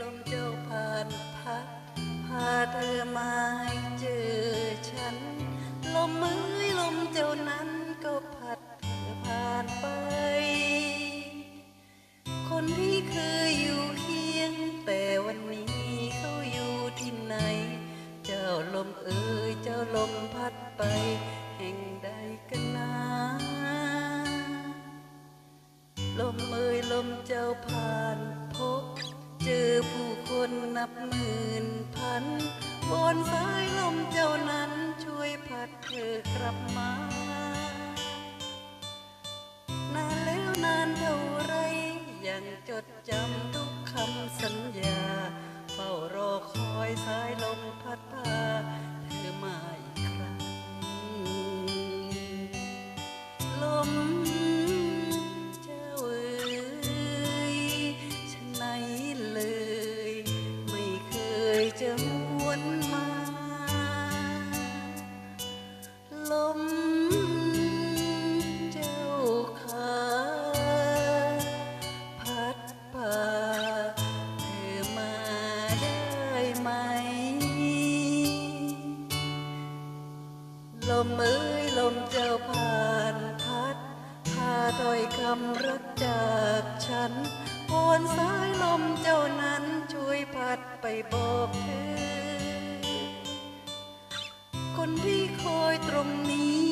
ลมเจ้าผ่านพัดพาเธอมาให้เจอฉัน ลมมือลมเจ้านั้นก็พัดเธอผ่านไป คนที่เคยอยู่เคียง แต่วันนี้เขาอยู่ที่ไหน เจ้าลมเอ๋ยเจ้าลมพัดไป แห่งใดกันนาลมเอ่ยลมเจ้าผ่าน ผู้คนนับหมื่นพันบนสายลมเจ้านั้นช่วยพัดเธอกลับมา นานแล้วนานเท่าไร ยังจดจำทุกคำสัญญา เฝ้ารอคอยสายลมพัดพา ลมเอ้ยลมเจ้าผ่านพัด พาถ้อยคำรักจากฉันวอนสายลมเจ้านั้นช่วยพัดไปบอกเธอคนที่คอยตรงนี้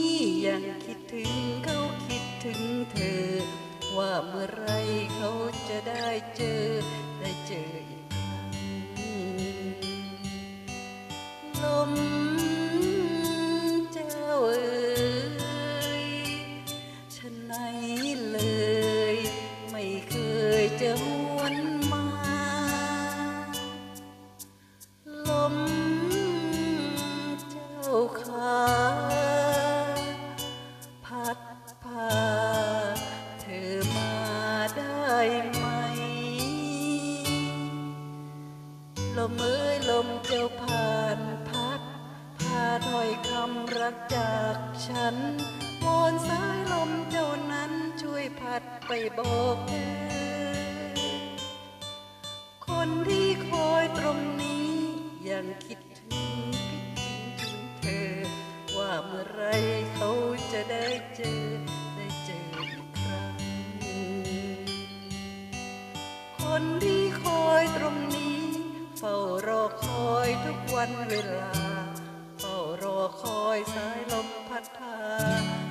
ยังคิดถึงเขาคิดถึงเธอ ว่าเมื่อไรเขาจะได้เจอได้เจออีกครั้งลม ขาพัดพาเธอมาได้ไหม ลมเอ้ยลมเจ้าผ่านพัด พาถ้อยคำรักจากฉันวอนสายลมเจ้านั้นช่วยพัดไปบอกเธอคนที่คอยตรงนี้ยังคิดถึง เมื่อไรเขาจะได้เจอได้เจออีกครั้ง คนที่คอยตรงนี้ เฝ้ารอคอยทุกวันเวลา เฝ้ารอคอยสายลมพัดพา